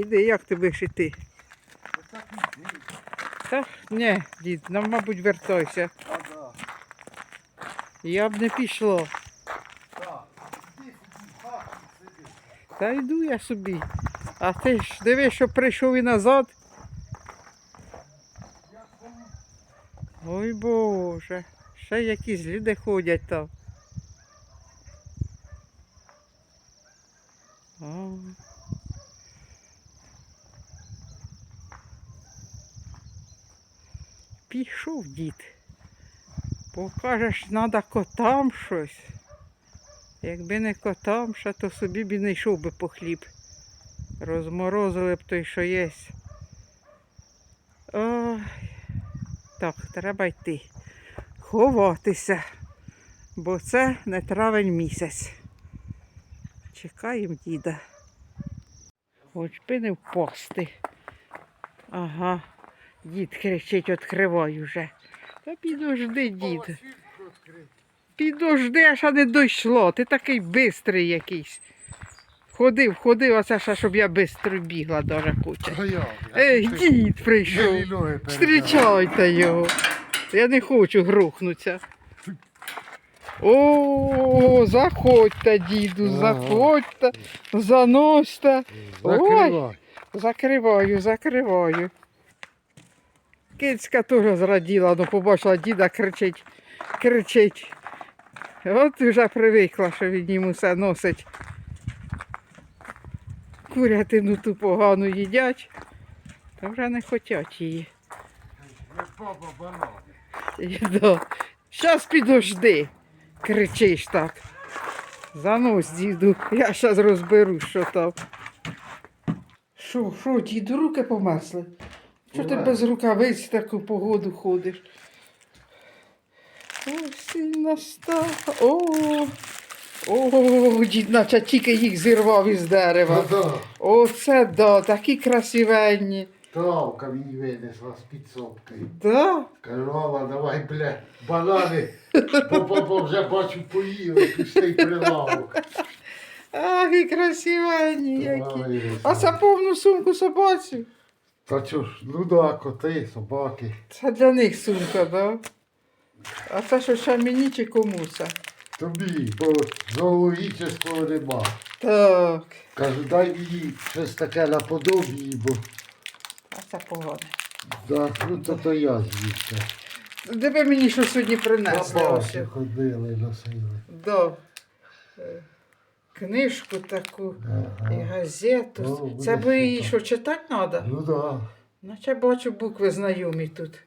йди, як ти будеш іти? Та ні, дід, нам, мабуть, вертайся. Я б не пішло. Іди, іди. Та йду я собі. А ти ж диви, що прийшов і назад. Ой Боже, ще якісь люди ходять там. О. Дід. Покажеш, треба котам щось. Якби не котам, ще, то собі б не йшов би по хліб. Розморозили б той, що є. Ой. Так, треба йти. Ховатися, бо це не травень місяць. Чекаємо діда. Хоч би не впасти. Ага, дід кричить, відкривай уже. Та підожди, дід. Підожди, аж не дійшло. Ти такий бистрий якийсь. Ходив, ходив, а це ще, щоб я швидко бігла, дуже хоче. Ей, дід прийшов. Зустрічайте його. Я не хочу грохнутися. О, заходьте, діду, заходьте, заносьте. Закривай. Закриваю, закриваю. Кицька теж зраділа, ну побачила діда кричить, кричить. От вже привикла, що він йому все носить. Курятину ту погану їдять, та вже не хочуть її. Щас підожди, кричиш так. Занось, діду, я щас розберу, що там. Що, що, діду, руки померзли? Що ти без рукавиць в таку погоду ходиш? Осінь настав. О, о, дід, наче тільки їх зірвав із дерева. Та-да. Оце да, такі красивенні. Тавка мені винесла з підсобкою. Да? Кажу, Алла, давай, бля, банани. Бо папа вже бачу поїли, пустий прилавок. Ах, і красивенні які. А це повну сумку собаці. Та чо ж, ну да, коти, собаки. Це для них сумка, да? А це що ще мені чи кому це? Тобі, бо зоологічного нема. Так. Кажу, дай мені щось таке наподобі, бо А це погано. да, ну то, то я звідси. Диви мені, що сьогодні принесли. Ходили, носили. Да. Книжку таку і газету. О, це бо її що читати треба? Ну да, Наче бачу букви знайомі тут.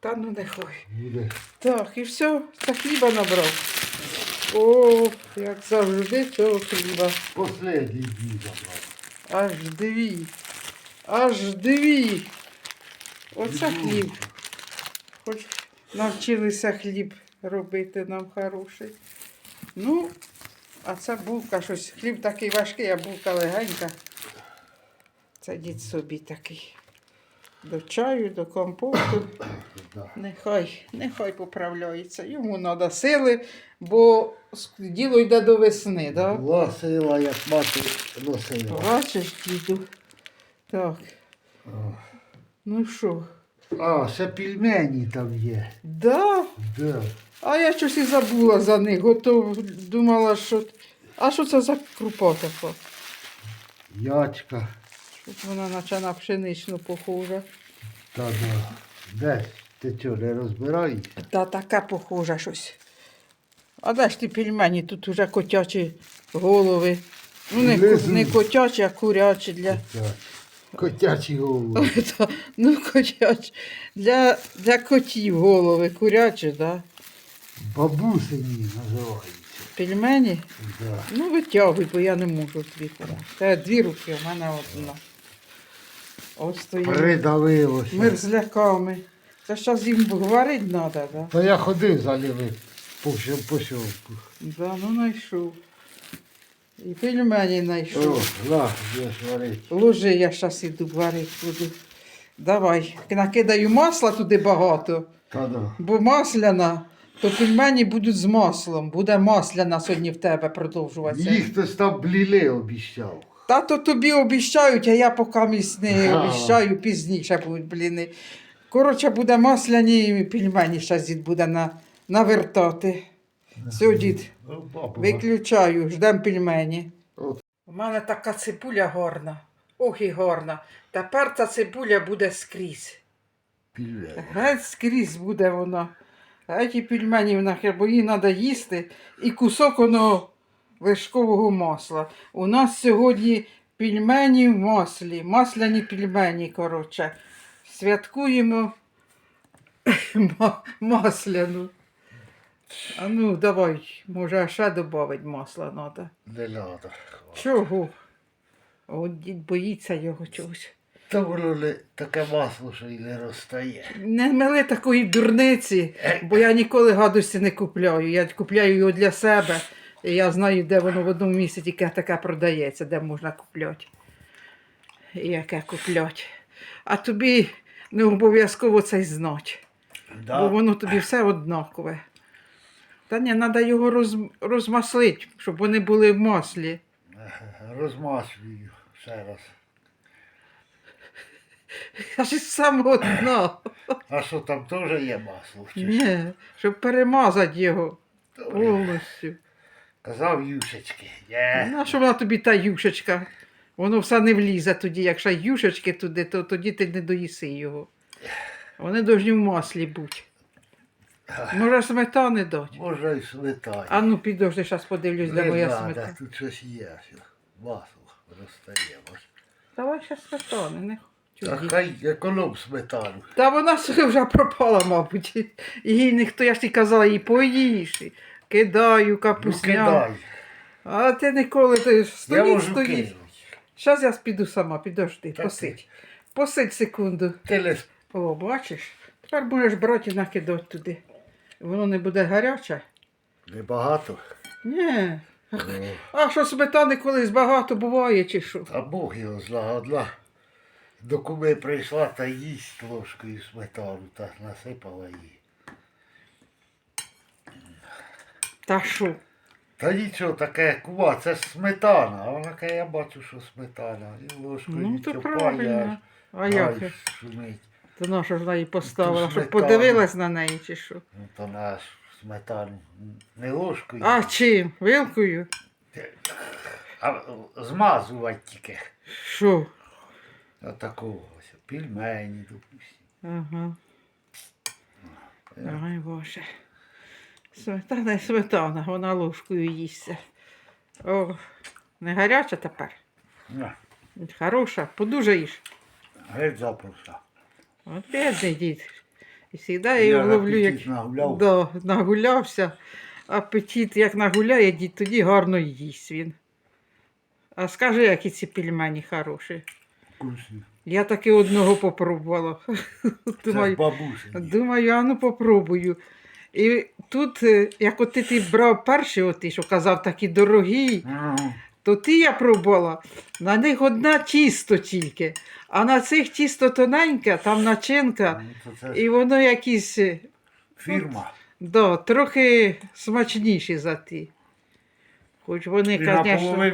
Та ну не хой. буде. Так, і все, та хліба набрав. О, як завжди, цього хліба. Последній дій забрав. Аж дві. Аж дві. Оце хліб. Хоч навчилися хліб робити нам хороший. Ну, а це булка щось. Хліб такий важкий, а булка легенька. Це дід собі такий. До чаю, до компоту. Нехай, нехай поправляється. Йому треба сили, бо діло йде до весни, так? Була сила, як мати носила. Бачиш, діду. Так, ну що? А, ще пельмені там є. Да? Да. А я щось і забула за них. Готов думала, що. А що це за крупа така? Ячка. Щось вона наче на пшеничну похожа. Та да. Десь. Ти чого, не розбираєш? Та така похожа щось. А де ж ті пельмені? Тут уже котячі голови. Ну, не, не котячі, а курячі для. Котячі. Котячі голови. Ну, котячі. Для, для котів голови курячі, да? Бабусині називаються. Пельмені? Да. Ну, витягуй, бо я не можу дві. Це дві руки, у мене одна. Ось стоїть Придавилося. мерзляками. Це зараз їм варити треба, да? Та я ходив за ними по всьому посілку. Да, ну знайшов. І пельмені О, знайшов. на, будеш варити. Ложи, я зараз іду варити буду. Давай, накидаю масла туди багато, Та да. бо масляна, то пельмені будуть з маслом. Буде масляна сьогодні в тебе продовжуватися. Їх хтось там бліли обіщав. Тато тобі обіщають, а я поки місь не Ага. обіщаю, пізніше будуть бліни. Коротше, буде масляні пельмені, зараз дід буде на, навертати. Все, дід, Ну, баба. виключаю, ждем пельмені. От. У мене така цибуля гарна. Ох і гарна. Тепер ця цибуля буде скрізь. Пельмені. Геть скрізь буде вона. А ті пельмені нахер, бо їй треба їсти. І кусок воно вершкового масла. У нас сьогодні пельмені в маслі, масляні пельмені, коротше. Святкуємо масляну. А ну, давай, може, ще додати масла треба. Не надо. Чого? От дід боїться його чогось. Та воно не таке масло, що й не розстає. Не мили такої дурниці, бо я ніколи гадості не купляю. Я купляю його для себе. І я знаю, де воно в одному місці тільки таке продається, де можна купляти. І яке купляти. А тобі не обов'язково це й знати, бо воно тобі все однакове. Та ні, треба його роз, розмаслити, щоб вони були в маслі. Розмасую ще раз. Я ж саме одно. А що там теж є масло? Чи що? Ні, щоб перемазати його Добре. повністю. Казав юшечки. Є. На що вона тобі та юшечка? Воно все не влізе тоді. Якщо юшечки туди, то тоді ти не доїси його. Вони повинні в маслі бути. Може сметани дати? Можна і сметані. А ну підожди, зараз подивлюсь, де моя сметана. тут щось є. що Масло розстає. Давай ще сметани, не Та хай економ сметану. Та вона собі вже пропала, мабуть. Їй ніхто, я ж ти казала, їй поїж. Кидаю Ну капусня. кидай. а ти ніколи ти Я стоїть, можу стоїть. Зараз я піду сама, підожди, Так, посидь. Посидь секунду. Не О, бачиш? Тепер будеш брати і накидати туди. Воно не буде гаряче. небагато. Ні. Ну, А що сметани колись багато буває, чи що? Та Бог його знає. До куми прийшла та їсть ложкою сметану та насипала її. Та що? Та нічого таке, кума, це ж сметана. А вона каже, я бачу, що сметана. І ложкою Ну, то правильно. А як? шумить. То на що ж вона її поставила, щоб сметану. подивилась на неї, чи що? Ну то наш сметану не ложкою, А чим? Вилкою? а змазувати тільки. Що? Отакого ось. Пельмені, допустим. Ага. Ой, Боже. Сметана і сметана, вона ложкою їсться. О, не гаряча тепер. На, Хороша, подужаєш. геть запроса. От бідний дід. І завжди я його ловлю, як нагуляв. да, нагулявся. Апетит, як нагуляє, дід, тоді гарно їсть він. А скажи, які ці пельмені хороші. Вкусні. Я таки одного попробувала. Це Думаю, ж бабусині. думаю, а ну попробую. І тут, е, як от ти, ти брав перший, от ти, що казав, такі дорогі, то ти я пробувала. На них одна тісто тільки. А на цих тісто тоненьке, там начинка. Ну, то це І воно якісь е, фірма. да, трохи смачніші за ті. Хоч вони, звісно,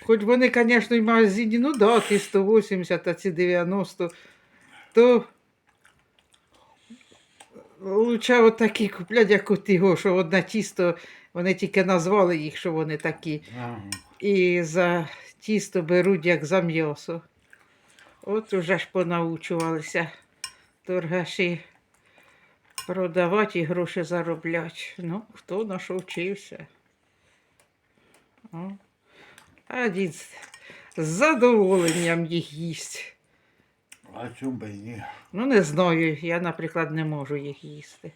хоч вони, звісно, і в магазині, ну да, ті 180, а ці 90, то лучше отакі куплять, як от його, що одне тісто, вони тільки назвали їх, що вони такі. Ага. І за тісто беруть як за м'ясо. От уже ж понаучувалися торгаші продавати і гроші заробляти. Ну, хто на що вчився. А дід з- задоволенням їх їсть. А чому би і ні? Ну, не знаю, я, наприклад, не можу їх їсти.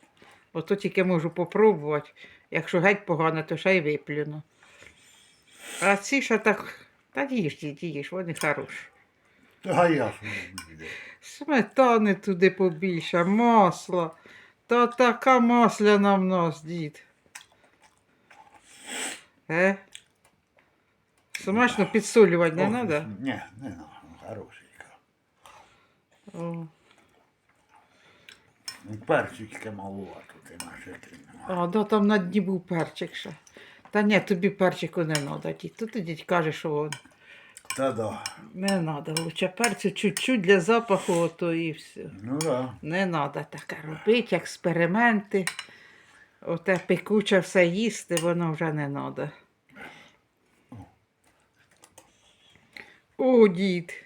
Ото тільки можу попробувати. Якщо геть погано, то ще й виплюну. А ці ще так, та їж, дід, їж, вони хороші. А я роблю? Сметани туди побільше, масла. Та така масляна в нас, дід. Е? Смачно підсолювати не треба? Ні, не треба. Хорошенька. О. Ну, Перчики малувато ти наше А, да, там на дні був перчик ще. Та ні, тобі перчику не треба, дід. Тут дід каже, що він. Та да. Не треба, лучше перцю чуть-чуть для запаху, ото і все. Ну да. Не треба таке робити, експерименти. Оте пекуче все їсти, воно вже не треба. О, дід.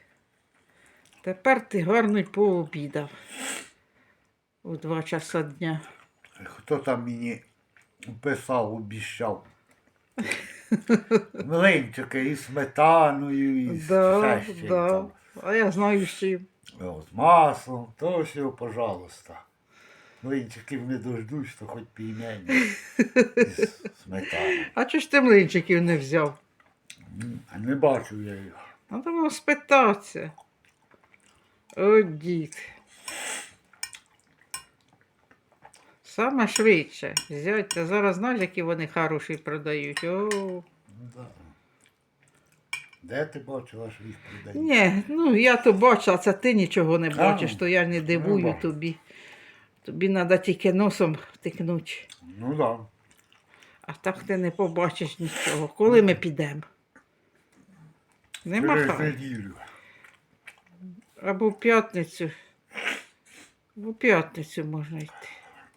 Тепер ти гарно пообідав. У два часа дня. Хто там мені писав, обіщав. Млинчики і сметаною, і Да, ще з да. там. А я знаю, з чим. От, з маслом, то все, пожалуйста. Млинчиків не дождусь, то хоч піймені. З сметаною. А чого ж ти млинчиків не взяв? Не бачу я їх. Надо було спитатися. О, дід. Саме швидше. Взяйте. Зараз знаєш, які вони хороші продають. О, Ну, да. Де ти бачила, що їх продають? ні, ну я то бачу, а це ти нічого не бачиш, то я не дивую бачу. тобі. Тобі треба тільки носом втикнути. Ну да. А так ти не побачиш нічого. Коли ми підемо? Не Через махай. неділю. Або в п'ятницю. В п'ятницю можна йти.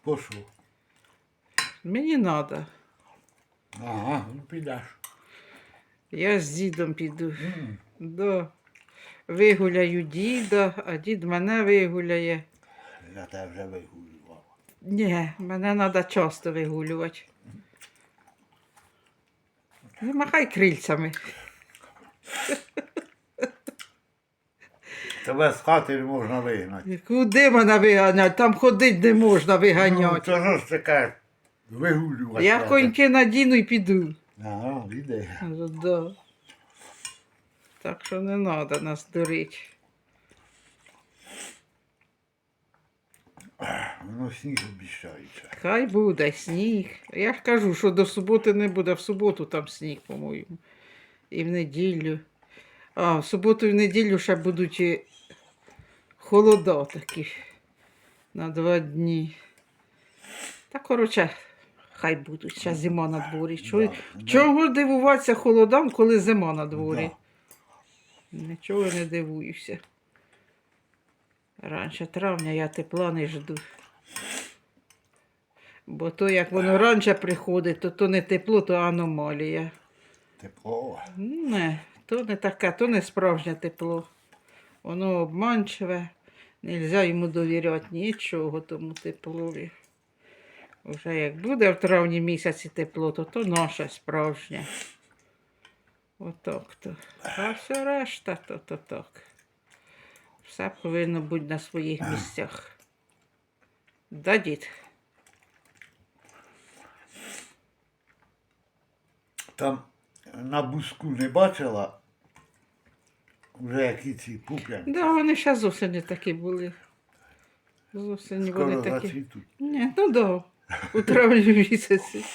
Пошов. Мені треба. Ага, ну підеш. Я з дідом піду. М, Да. Вигуляю діда, а дід мене вигуляє. Я тебе вже вигулював. Ні, мене треба часто вигулювати. Не махай крильцями. Тебе з хати не можна вигнати. Куди мене виганяти? Там ходити не можна Ну, виганяти. ж таке вигулювати. Я треба. коньки надіну і піду. Ага, іде. Кажу, Да. Так що не треба нас дурити. Воно сніг обіщається. Хай буде сніг. Я ж кажу, що до суботи не буде. В суботу там сніг, по-моєму. І в неділю. А, в суботу і в неділю ще будуть і холода такі на два дні. Та, коротше, хай будуть. Ще зима на дворі. Чого, Да, чого дивуватися холодам, коли зима на дворі? Да. Нічого не дивуюся. Раніше травня я тепла не жду. Бо то, як воно раніше приходить, то то не тепло, то аномалія. Тепло. Не, то не таке, то не справжнє тепло. Воно обманчиве, нельзя йому довіряти нічого тому теплові. Уже як буде в травні місяці тепло, то то наше справжнє. Отак то. А все решта, то то так. Все повинно бути на своїх місцях. Да, дід? Там на буску не бачила вже які ці пуп'янки. Да, вони ще з осені такі були. З осені вони такі. зацвітуть. Ні, ну да. У травні місяці.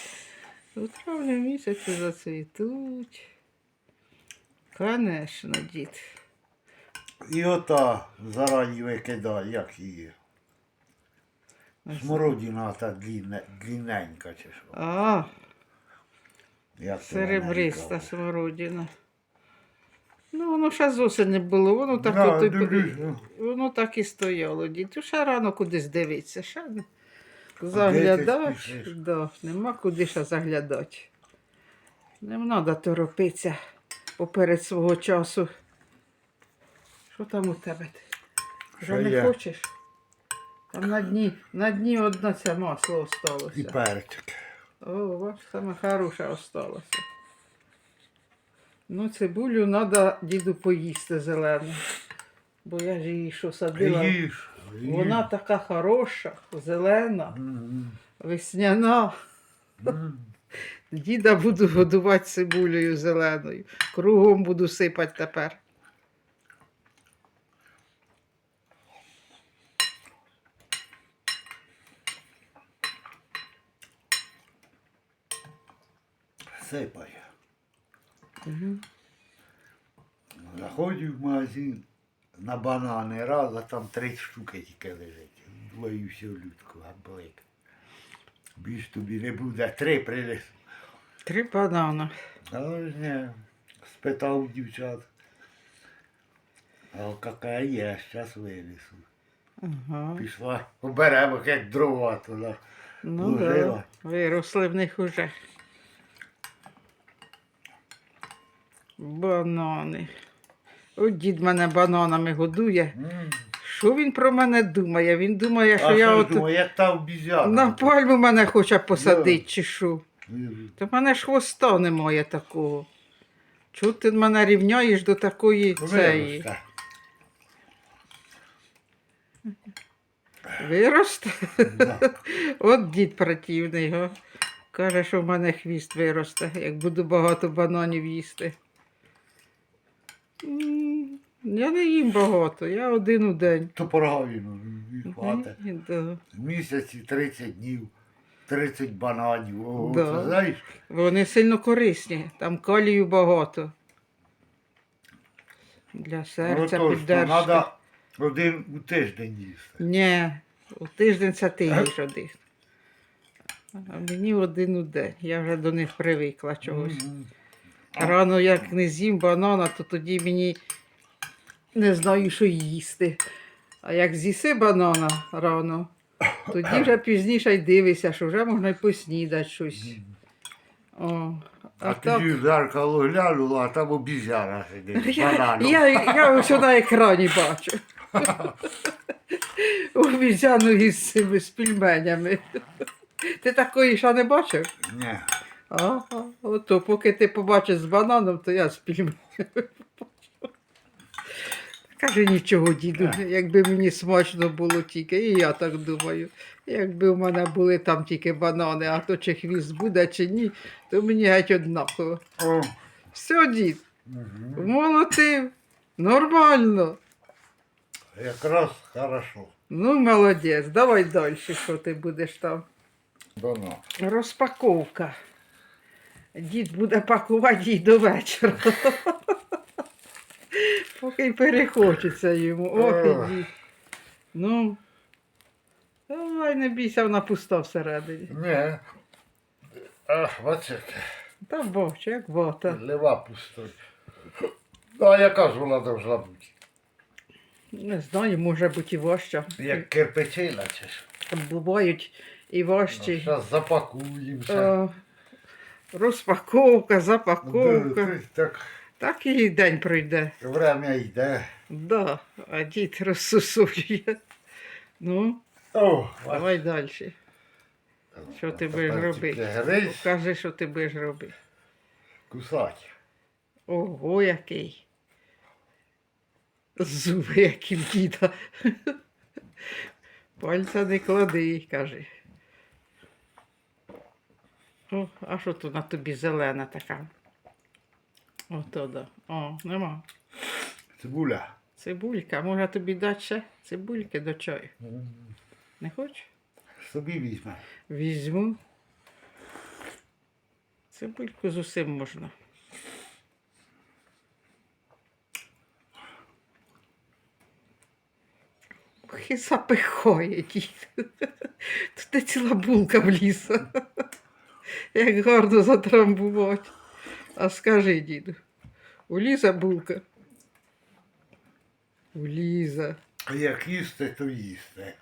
У травні місяці зацвітуть. Конечно, дід. І ота зарані викидає, як її. Смородина та длінне, длінненька чи що. А, Як ти серебриста на смородина. Ну, воно ще з осені було, воно так, Да, от і- дивлюсь, ну. воно так і стояло. Ну, Ще рано кудись дивитися, ще не спішиш? Да, нема куди ще заглядати. Не треба торопитися поперед свого часу. Що там у тебе? Вже Що не є? хочеш? Там на дні, на дні одне це масло І перчик. О, бач, саме хороше осталося. Ну, цибулю треба діду поїсти зелену. Бо я ж її що садила. Їж, їж. Вона така хороша, зелена, М, весняна. м. Діда буду годувати цибулею зеленою. Кругом буду сипати тепер. Сипай. Угу. Заходжу в магазин на банани раз, а там три штуки тільки лежить. Двою всю людку габлик. Більш тобі не буде, три принесу. Три банана. Але спитав дівчат. А яка є, зараз винесу. Ага. Пішла, оберемо, як дрова туди. Ну да. Виросли в них уже. Банани. От дід мене бананами годує. Що він про мене думає? Він думає, що А я от думаю, як та на пальму мене хоче посадити, чи що. То в мене ж хвоста немає такого. Чого ти мене рівняєш до такої цієї? Виросте. Виросте? Да. От дід противний, га. Каже, що в мене хвіст виросте, як буду багато бананів їсти. Я не їм багато, я один у день. То порогавіну і хватить. Да. В місяці 30 днів, 30 бананів. Ого, Да. це знаєш? Вони сильно корисні, там калію багато. Для серця Ну, піддержки. треба один у тиждень їсти. Ні, у тиждень це ти їш один. А мені один у день. Я вже до них привикла чогось. Мгм. Рано як не з'їм банана, то тоді мені не знаю, що їсти. А як з'їси банана рано, тоді вже пізніше й дивишся, що вже можна й поснідати щось. О, А а тоді в зеркало глянула, а там обізяна сидить. я, бананом. я, я ось на екрані бачу. Обіцяну із цими з пельменями. Ти такої ще не бачив? Ні. Ага, ото поки ти побачиш з бананом, то я з побачу. Каже, нічого, діду, якби мені смачно було тільки, і я так думаю. Якби в мене були там тільки банани, а то чи хвіст буде, чи ні, то мені геть однаково. О. Все, дід, Мгм. молотив, нормально. Якраз хорошо. Ну, молодець, давай далі, що ти будеш там. Дано. Розпаковка. Дід буде пакувати її до вечора. Поки й перехочеться йому. Ох, і дід. Ну. Давай не бійся, вона пуста всередині. Ні. Ах, бачите, Та бачу, як вата. лива пустой. Ну, а яка ж вона должна бути? Не знаю, може бути і важча. Як кирпичина чи що? Бувають і важчі. Зараз запакуємося. Е, Розпаковка, запаковка. Ну, Так Так і день пройде. время йде. Да, а дід розсусує. Ну, О, давай далі. Що ти будеш робити? Покажи, що ти будеш робити. кусать. Ого, який. Зуби, які в діда. Пальця не клади, каже. О, а що тут на тобі зелена така? Ото да. О, нема. Цибуля. Цибулька, може тобі дати ще цибульки до чаю? Не хочеш? Собі візьме. Візьму. Цибульку з усім можна. Ох, і запихає дід. Тут ціла булка влізла. Як гарно затрамбувати. А скажи, діду, уліза булка? Уліза. А як їсти, то їсти.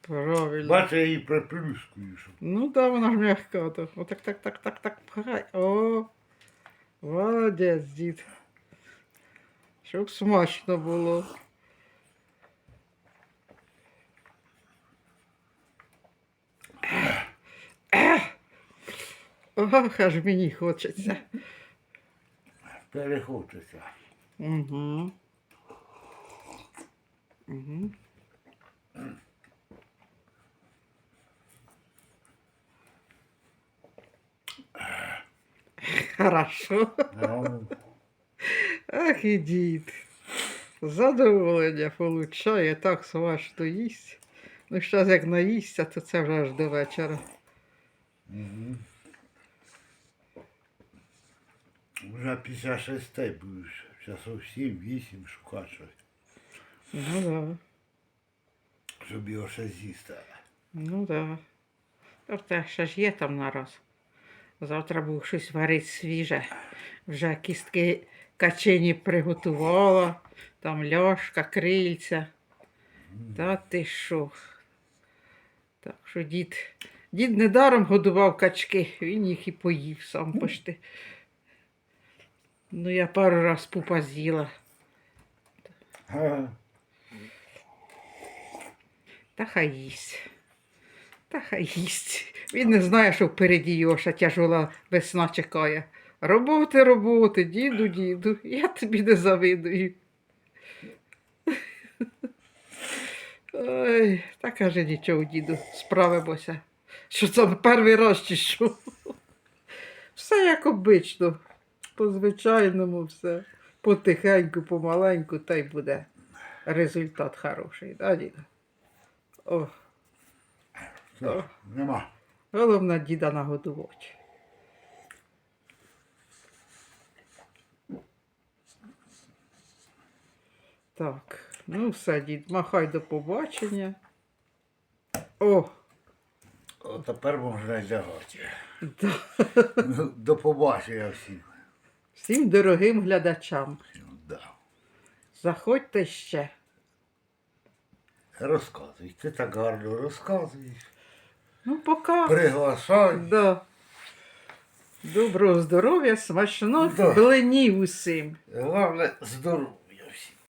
Правильно. Бачиш, я її приплюскую, щоб. Ну да, вона ж м'яка. То. Отак, так, так, так, так, пхай. О, молодець, дід. Щоб смачно було. Ох, аж мені хочеться. Перехочеться. Угу. Угу. Хорошо. Ну, Ах і дід. Задоволення получає, так смачно їсть. Ну, зараз як наїсться, то це вже аж до вечора. мгм. Вже після шести будеш. Часов сім-вісім шукати щось, Ну да. щоб його ще з'їсти. Ну да. Тобто ще ж є там нараз. Завтра буду щось варити свіже. Вже кістки качені приготувала. Там ляшка, крильця. Та ти що? Так що дід, дід недаром годував качки, він їх і поїв сам пошти. Ну, я пару раз пупа з'їла. Та хай їсть. Та хай їсть. Він не знає, що впереді Йоша тяжола весна чекає. Роботи, роботи, діду, діду, я тобі не завидую. Ой, та каже нічого, діду, справимося. Що це перший раз чи що? Все як обично. По-звичайному все. Потихеньку, помаленьку, та й буде результат хороший, да, діду? О, Все, нема. головне діда нагодувати. Так, ну все, дід, махай до побачення. О, О, тепер можна лягати. да. Ну, До побачення всім. Всім дорогим глядачам. Да. Заходьте ще. Розказуй, ти так гарно розказуєш. Ну, пока. Приглашай. Да. Доброго здоров'я, смачно Да. блинів усім. Головне здорово.